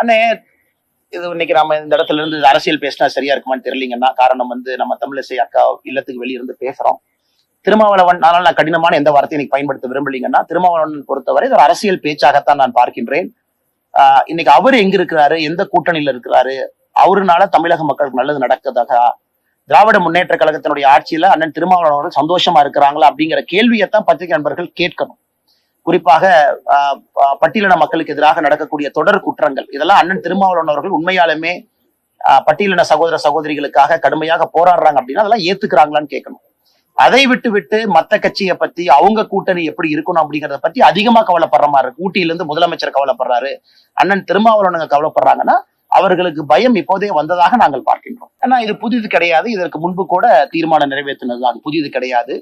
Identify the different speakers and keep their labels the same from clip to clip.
Speaker 1: அண்ணே இது இன்னைக்கு நம்ம இந்த இடத்துல இருந்து அரசியல் பேசினா சரியா இருக்குமான்னு தெரியலீங்கன்னா காரணம் வந்து நம்ம தமிழிசை அக்கா இல்லத்துக்கு வெளியிருந்து பேசுறோம். திருமாவளவன் ஆனால் நான் கடினமான எந்த வார்த்தையும் இன்னைக்கு பயன்படுத்த விரும்பலீங்கன்னா திருமாவளவன் பொறுத்தவரை இது ஒரு அரசியல் பேச்சாகத்தான் நான் பார்க்கின்றேன். ஆஹ் இன்னைக்கு அவர் எங்க இருக்கிறாரு எந்த கூட்டணியில இருக்கிறாரு அவருனால தமிழக மக்களுக்கு நல்லது நடக்குதா? திராவிட முன்னேற்ற கழகத்தினுடைய ஆட்சியில அண்ணன் திருமாவளவன் சந்தோஷமா இருக்கிறாங்களா அப்படிங்கிற கேள்வியைத்தான் பத்திரிகை நண்பர்கள் கேட்கணும். குறிப்பாக ஆஹ் பட்டியலின மக்களுக்கு எதிராக நடக்கக்கூடிய தொடர் குற்றங்கள் இதெல்லாம் அண்ணன் திருமாவளவன் அவர்கள் உண்மையாலுமே ஆஹ் பட்டியலின சகோதர சகோதரிகளுக்காக கடுமையாக போராடுறாங்க அப்படின்னா அதெல்லாம் ஏத்துக்கிறாங்களான்னு கேட்கணும். அதை விட்டு விட்டு மத்த கட்சியை பத்தி அவங்க கூட்டணி எப்படி இருக்கணும் அப்படிங்கறத பத்தி அதிகமா கவலைப்படுற மாதிரி இருக்கு. ஊட்டியில இருந்து முதலமைச்சர் கவலைப்படுறாரு. அண்ணன் திருமாவளவனுங்க கவலைப்படுறாங்கன்னா அவர்களுக்கு பயம் இப்போதே வந்ததாக நாங்கள் பார்க்கின்றோம். ஆனா இது புதிது கிடையாது. இதற்கு முன்பு கூட தீர்மானம் நிறைவேற்றினது அது புதிது கிடையாது.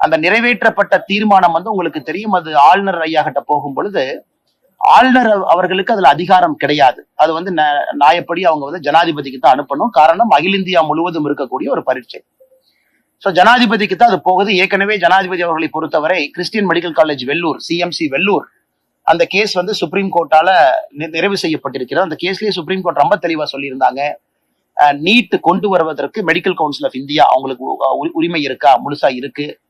Speaker 1: அந்த நிறைவேற்றப்பட்ட தீர்மானம் வந்து உங்களுக்கு தெரியும். அது ஆளுநர் ஐயா கிட்ட போகும் பொழுது ஆளுநர் அவர்களுக்கு அதுல அதிகாரம் கிடையாது. அது வந்து ந- அவங்க வந்து ஜனாதிபதிக்கு தான் அனுப்பணும். காரணம் அகில இந்தியா முழுவதும் இருக்கக்கூடிய ஒரு பரீட்சை. சோ ஜனாதிபதிக்கு தான் அது போகுது. ஏற்கனவே ஜனாதிபதி அவர்களை பொறுத்தவரை Christian medical college Vellore CMC Vellore அந்த கேஸ் வந்து சுப்ரீம் கோர்ட்டால நிறைவு செய்யப்பட்டிருக்கிறது. அந்த கேஸ்லயே சுப்ரீம் கோர்ட் ரொம்ப தெளிவா சொல்லியிருந்தாங்க. நீட் கொண்டு வருவதற்கு மெடிக்கல் கவுன்சில் ஆஃப் இந்தியா அவங்களுக்கு உ- உரிமை இருக்கா? முழுசா இருக்கு.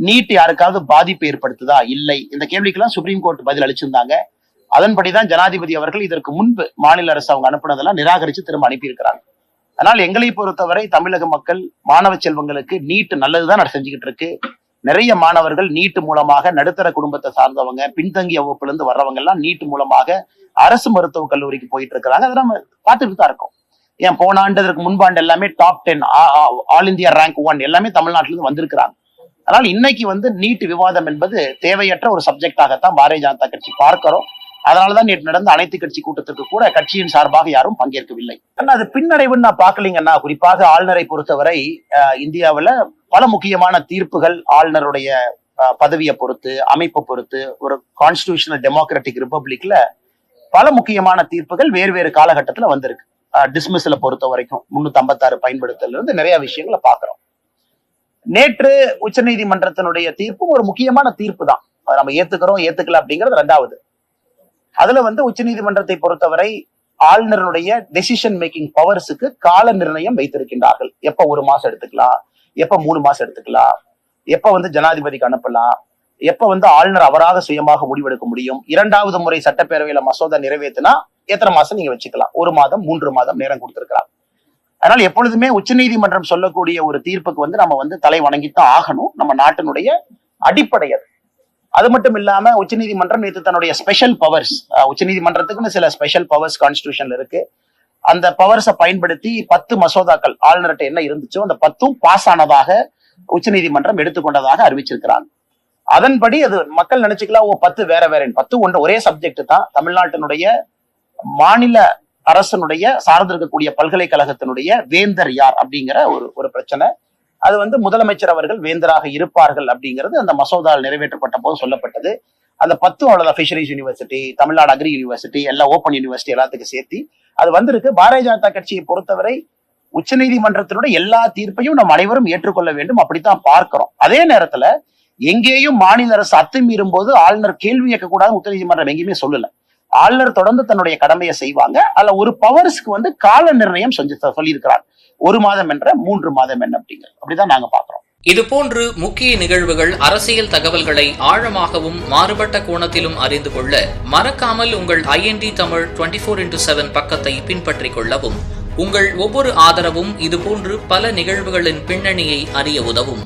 Speaker 1: நீட் யாருக்காவது பாதிப்பு ஏற்படுத்துதா? இல்லை. இந்த கேள்விக்கெல்லாம் சுப்ரீம் கோர்ட் பதில் அளிச்சிருந்தாங்க. அதன்படிதான் ஜனாதிபதி அவர்கள் இதற்கு முன்பு மாநில அரசு அவங்க அனுப்புனதெல்லாம் நிராகரிச்சு திரும்ப அனுப்பியிருக்கிறாங்க. ஆனால் எங்களை பொறுத்தவரை தமிழக மக்கள் மாணவ செல்வங்களுக்கு நீட் நல்லதுதான் நட- செஞ்சுக்கிட்டு இருக்கு. நிறைய மாணவர்கள் நீட் மூலமாக நடுத்தர குடும்பத்தை சார்ந்தவங்க பின்தங்கிய வகுப்புலேருந்து வர்றவங்க எல்லாம் நீட் மூலமாக அரசு மருத்துவக் கல்லூரிக்கு போயிட்டு இருக்கிறாங்க. அதை நம்ம பார்த்துட்டு தான் இருக்கோம். ஏன் போன ஆண்டு அதற்கு முன்பாண்டு எல்லாமே top ten all India rank one எல்லாமே தமிழ்நாட்டில இருந்து வந்திருக்கிறாங்க. அதனால இன்னைக்கு வந்து நீட் விவாதம் என்பது தேவையற்ற ஒரு சப்ஜெக்டாகத்தான் பாரதிய ஜனதா கட்சி பார்க்கிறோம். அதனாலதான் நேற்று நடந்த அனைத்து கட்சி கூட்டத்திற்கு கூட கட்சியின் சார்பாக யாரும் பங்கேற்கவில்லை. ஆனா அது பின்னடைவுன்னு நான் பார்க்கலீங்கன்னா குறிப்பாக ஆளுநரை பொறுத்தவரை இந்தியாவில் பல முக்கியமான தீர்ப்புகள் ஆளுநருடைய பதவியை பொறுத்து அமைப்பை பொறுத்து ஒரு கான்ஸ்டிடியூஷனல் டெமோக்ராட்டிக் ரிப்பப்ளிக்ல பல முக்கியமான தீர்ப்புகள் வேறு வேறு காலகட்டத்துல வந்திருக்கு. டிஸ்மிஸ்ல பொறுத்த வரைக்கும் முன்னூத்தி ஐம்பத்தாறு பயன்படுத்தல இருந்து நிறைய விஷயங்களை பாக்குறோம் நேற்று உச்சநீதிமன்றத்தினுடைய தீர்ப்பும் ஒரு முக்கியமான தீர்ப்பு தான் அதை நம்ம ஏத்துக்கிறோம் ஏத்துக்கல அப்படிங்கிறது ரெண்டாவது. அதுல வந்து உச்சநீதிமன்றத்தை பொறுத்தவரை ஆளுநருடைய டெசிஷன் மேக்கிங் பவர்ஸுக்கு கால நிர்ணயம் வைத்திருக்கின்றார்கள். எப்ப ஒரு மாசம் எடுத்துக்கலாம் எப்ப மூணு மாசம் எடுத்துக்கலாம் எப்ப வந்து ஜனாதிபதிக்கு அனுப்பலாம் எப்ப வந்து ஆளுநர் அவராக சுயமாக முடிவெடுக்க முடியும் இரண்டாவது முறை சட்டப்பேரவையில மசோதா நிறைவேற்றினா எத்தனை மாசம் நீங்க வச்சுக்கலாம்? ஒரு மாதம் மூன்று மாதம் நேரம் கொடுத்திருக்கிறாங்க. அதனால எப்பொழுதுமே உச்சநீதிமன்றம் சொல்லக்கூடிய ஒரு தீர்ப்புக்கு வந்து நம்ம வந்து தலை வணங்கித்தான் ஆகணும். நம்ம நாட்டினுடைய அடிப்படை அது அது மட்டும் இல்லாம உச்சநீதிமன்றம் நேற்று தன்னுடைய ஸ்பெஷல் பவர்ஸ் உச்சநீதிமன்றத்துக்குன்னு சில ஸ்பெஷல் பவர்ஸ் கான்ஸ்டியூஷன்ல இருக்கு. அந்த பவர்ஸை பயன்படுத்தி பத்து மசோதாக்கள் ஆளுநர்கிட்ட என்ன இருந்துச்சோ அந்த பத்தும் பாஸ் ஆனதாக உச்சநீதிமன்றம் எடுத்துக்கொண்டதாக அறிவிச்சிருக்கிறாங்க. அதன்படி அது மக்கள் நினைச்சுக்கலாம் ஓ பத்து வேற வேறேன் பத்து ஒன்று ஒரே சப்ஜெக்ட் தான். தமிழ்நாட்டினுடைய மாநில அரசனுடைய சார்ந்திருக்கக்கூடிய பல்கலைக்கழகத்தினுடைய வேந்தர் யார் அப்படிங்கிற ஒரு ஒரு பிரச்சனை. அது வந்து முதலமைச்சர் அவர்கள் வேந்தராக இருப்பார்கள் அப்படிங்கிறது அந்த மசோதாவில் நிறைவேற்றப்பட்ட போது சொல்லப்பட்டது. அந்த பத்தும் அவ்வளவு fisheries university Tamil Nadu agri university எல்லா ஓப்பன் யூனிவர்சிட்டி எல்லாத்துக்கும் சேர்த்து அது வந்திருக்கு. பாரதிய ஜனதா கட்சியை பொறுத்தவரை உச்சநீதிமன்றத்தினுடைய எல்லா தீர்ப்பையும் நம்ம அனைவரும் ஏற்றுக்கொள்ள வேண்டும். அப்படித்தான் பார்க்கிறோம். அதே நேரத்துல எங்கேயும் மாநில அரசு அத்துமீறும் போது ஆளுநர் கேள்வி கேட்கக்கூடாது உச்சநீதிமன்றம் எங்கேயுமே சொல்லல. ஆளுநர் தொடர்ந்து தன்னுடைய கடமையை செய்வாங்க. அதுல ஒரு பவர்ஸ்க்கு வந்து கால நிர்ணயம் செஞ்சு சொல்லியிருக்கிறார். ஒரு மாதம் என்ற மூன்று மாதம் என்ன அப்படிங்கிறது அப்படிதான் நாங்க பாக்குறோம்.
Speaker 2: இதுபோன்று முக்கிய நிகழ்வுகள் அரசியல் தகவல்களை ஆழமாகவும் மாறுபட்ட கோணத்திலும் அறிந்து கொள்ள மறக்காமல் உங்கள் IND Tamil twenty four into seven பக்கத்தை பின்பற்றிக் கொள்ளவும் உங்கள் ஒவ்வொரு ஆதரவும் இதுபோன்று பல நிகழ்வுகளின் பின்னணியை அறிய உதவும்.